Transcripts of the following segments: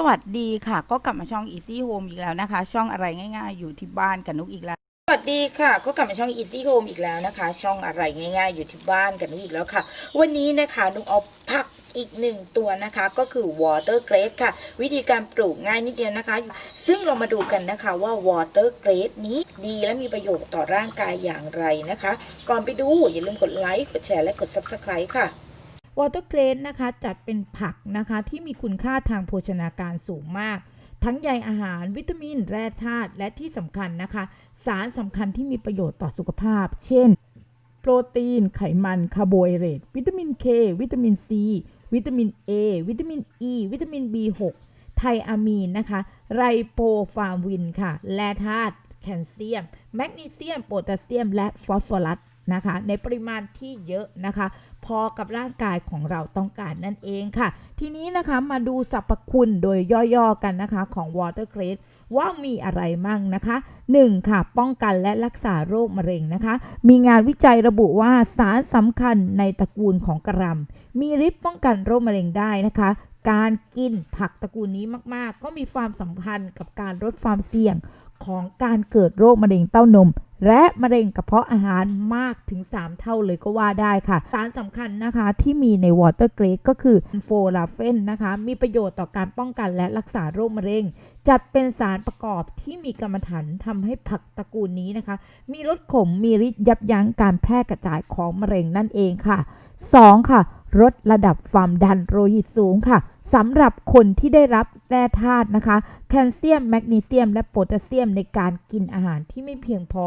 สวัสดีค่ะ ก็กลับมาช่อง Easy Home อีกแล้วนะคะ ช่องอะไรง่ายๆ อยู่ที่บ้านกับนุกอีกแล้ว สวัสดีค่ะ ก็กลับมาช่อง Easy Home อีกแล้วนะคะ ช่องอะไรง่ายๆ อยู่ที่บ้านกับนุกอีกแล้วค่ะ วันนี้นะคะนุกเอาผักอีกหนึ่งตัวนะคะก็คือ water grade ค่ะ วิธีการปลูกง่ายนิดเดียวนะคะ ซึ่งเรามาดูกันนะคะว่า water grade นี้ดีและมีประโยชน์ต่อร่างกายอย่างไรนะคะ ก่อนไปดูอย่าลืมกดไลค์กดแชร์และกด subscribe ค่ะ วอเตอร์เกรนนะคะจัดเป็นผักนะคะที่มีคุณค่าทางโภชนาการสูงมาก ทั้งใยอาหารวิตามิน แร่ธาตุและที่สำคัญนะคะ สารสำคัญที่มีประโยชน์ต่อสุขภาพ เช่น โปรตีน ไขมันคาร์โบไฮเดรตวิตามิน K วิตามิน C วิตามิน A วิตามิน E วิตามิน B6 ไทอะมีนนะคะ ไรโปฟาวินค่ะ แร่ธาตุแคลเซียม แมกนีเซียม โพแทสเซียม และฟอสฟอรัส นะคะ ในปริมาณที่เยอะนะคะ พอกับร่างกายของเราต้องการนั่นเองค่ะ ทีนี้นะคะมาดูสรรพคุณโดยย่อๆกันนะคะของ Water c r a d e ว่ามีอะไรมั่งนะคะ 1. ค่ะ ป้องกันและรักษาโรคมะเร็งนะคะ มีงานวิจัยระบุว่าสารสำคัญในตระกูลของกระหลำมีฤทธิ์ป้องกันโรคมะเร็งได้นะคะ การกินผักตระกูลนี้มาก ๆ ก็มีความสัมพันธ์กับการลดความเสี่ยงของการเกิดโรคมะเร็งเต้านม และมะเร็งกระเพาะอาหารมากถึง 3 เท่าเลยก็ว่าได้ค่ะ สารสำคัญนะคะที่มีในวอเตอร์เกรดก็คือโฟลาเฟนนะคะ มีประโยชน์ต่อการป้องกันและรักษาโรคมะเร็ง จัดเป็นสารประกอบที่มีกรรมฐานทำให้ผักตระกูลนี้นะคะ มีรสขมมีฤทธิ์ยับยั้งการแพร่กระจายของมะเร็งนั่นเองค่ะ 2. ค่ะ ลดระดับความดันโลหิตสูงค่ะสำหรับคนที่ได้รับแร่ธาตุนะคะ แคลเซียม แมกนีเซียม และโพแทสเซียมในการกินอาหารที่ไม่เพียงพอ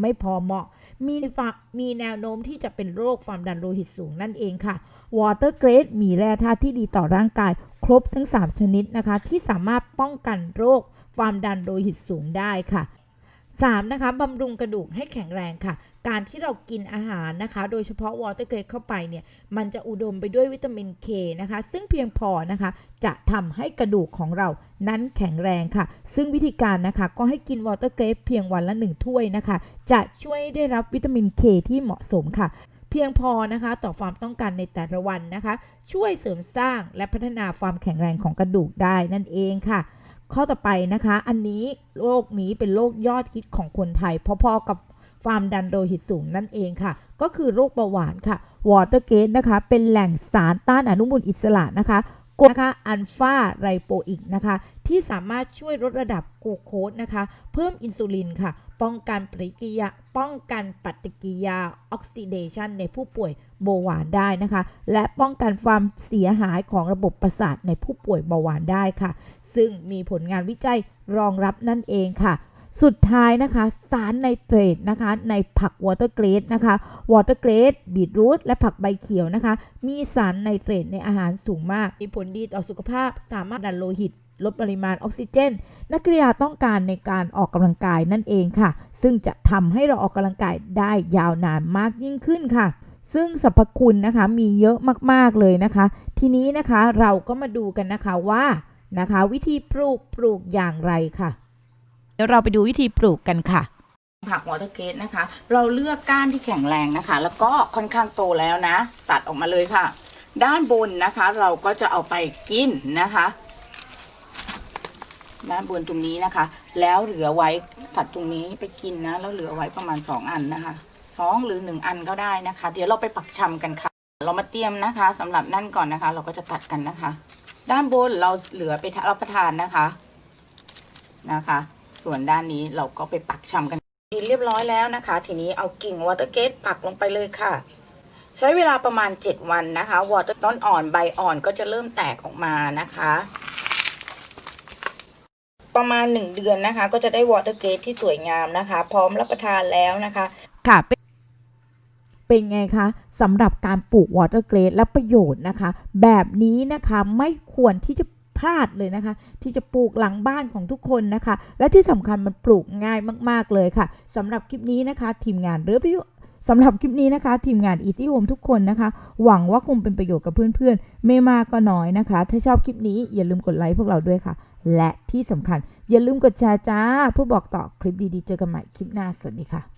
ไม่พอเหมาะ มีฝามีแนวโน้มที่จะเป็นโรคความดันโลหิตสูงนั่นเองค่ะ Water Grade มีแร่ธาตุที่ดีต่อร่างกาย ครบทั้ง 3 ชนิดนะคะ ที่สามารถป้องกันโรคความดันโลหิตสูงได้ค่ะ 3. นะคะบำรุงกระดูกให้แข็งแรงค่ะ การที่เรากินอาหารนะคะ โดยเฉพาะวอเตอร์เกรดเข้าไปเนี่ย มันจะอุดมไปด้วยวิตามิน K นะคะ ซึ่งเพียงพอนะคะ จะทำให้กระดูกของเรานั้นแข็งแรงค่ะ ซึ่งวิธีการนะคะ ก็ให้กินวอเตอร์เกรดเพียงวันละ 1 ถ้วยนะคะ จะช่วยได้รับวิตามิน K ที่เหมาะสมค่ะเพียงพอนะคะต่อความต้องการในแต่ละวันนะคะ ช่วยเสริมสร้างและพัฒนาความแข็งแรงของกระดูกได้นั่นเองค่ะ ข้อต่อไปนะคะ อันนี้โรคนี้เป็นโรคยอดฮิตของคนไทยพอๆกับ ความดันโลหิตสูงนั่นเองค่ะ ก็คือโรคเบาหวานค่ะวอเตอร์เกตนะคะ เป็นแหล่งสารต้านอนุมูลอิสระนะคะกรดนะคะอัลฟาไรโปอิกนะคะ ที่สามารถช่วยลดระดับกูโคสนะคะ เพิ่มอินซูลินค่ะ ป้องกันปฏิกิยาป้องกันปฏิกิยาออกซิเดชันในผู้ป่วยเบาหวานได้นะคะ และป้องกันความเสียหายของระบบประสาทในผู้ป่วยเบาหวานได้ค่ะ ซึ่งมีผลงานวิจัยรองรับนั่นเองค่ะ สุดท้ายนะคะ สารไนเตรตนะคะ ในผักวอเตอร์เกรดนะคะวอเตอร์เกรดบีทรูทและผักใบเขียวนะคะ มีสารไนเตรตในอาหารสูงมาก มีผลดีต่อสุขภาพ สามารถดันโลหิตลดปริมาณออกซิเจน นักกีฬาต้องการในการออกกำลังกายนั่นเองค่ะ ซึ่งจะทำให้เราออกกำลังกายได้ยาวนานมากยิ่งขึ้นค่ะ ซึ่งสรรพคุณนะคะมีเยอะมากๆเลยนะคะ ทีนี้นะคะเราก็มาดูกันนะคะว่านะคะ วิธีปลูกปลูกอย่างไรค่ะ เดี๋ยวเราไปดูวิธีปลูกกันค่ะผักวอเตอร์เกตนะคะ เราเลือกก้านที่แข็งแรงนะคะ แล้วก็ค่อนข้างโตแล้วนะ ตัดออกมาเลยค่ะ ด้านบนนะคะ เราก็จะเอาไปกินนะคะ ด้านบนตรงนี้นะคะ แล้วเหลือไว้ตัดตรงนี้ไปกินนะ แล้วเหลือไว้ประมาณสองอันนะคะสองหรือหนึ่งอันก็ได้นะคะ เดี๋ยวเราไปปักชำกันค่ะ เรามาเตรียมนะคะสำหรับนั่นก่อนนะคะ เราก็จะตัดกันนะคะ ด้านบนเราเหลือไปรับประทานนะคะนะคะ ส่วนด้านนี้เราก็ไปปักชำกันดีเรียบร้อยแล้วนะคะ ทีนี้เอากิ่งวอเตอร์เกตปักลงไปเลยค่ะ ใช้เวลาประมาณ 7 วันนะคะวอเตอร์ต้นอ่อนใบอ่อนก็จะเริ่มแตกออกมานะคะ ประมาณ 1 เดือนนะคะ ก็จะได้วอเตอร์เกตที่สวยงามนะคะ พร้อมรับประทานแล้วนะคะ ค่ะเป็นไงคะสำหรับการปลูกวอเตอร์เกรดและประโยชน์นะคะ แบบนี้นะคะไม่ควรที่จะ พลาดเลยนะคะ ที่จะปลูกหลังบ้านของทุกคนนะคะ และที่สำคัญมันปลูกง่ายมาก ๆเลยค่ะสำหรับคลิปนี้นะคะ ทีมงานหรือประโยชน์สำหรับคลิปนี้นะคะ ทีมงาน Easy Home ทุกคนนะคะ หวังว่าคงเป็นประโยชน์กับเพื่อนๆ ไม่มากก็น้อยนะคะ ถ้าชอบคลิปนี้อย่าลืมกดไลค์พวกเราด้วยค่ะ และที่สำคัญอย่าลืมกดแชร์จ้าเพื่อบอกต่อคลิปดีๆ เจอกันใหม่คลิปหน้าสวัสดีค่ะ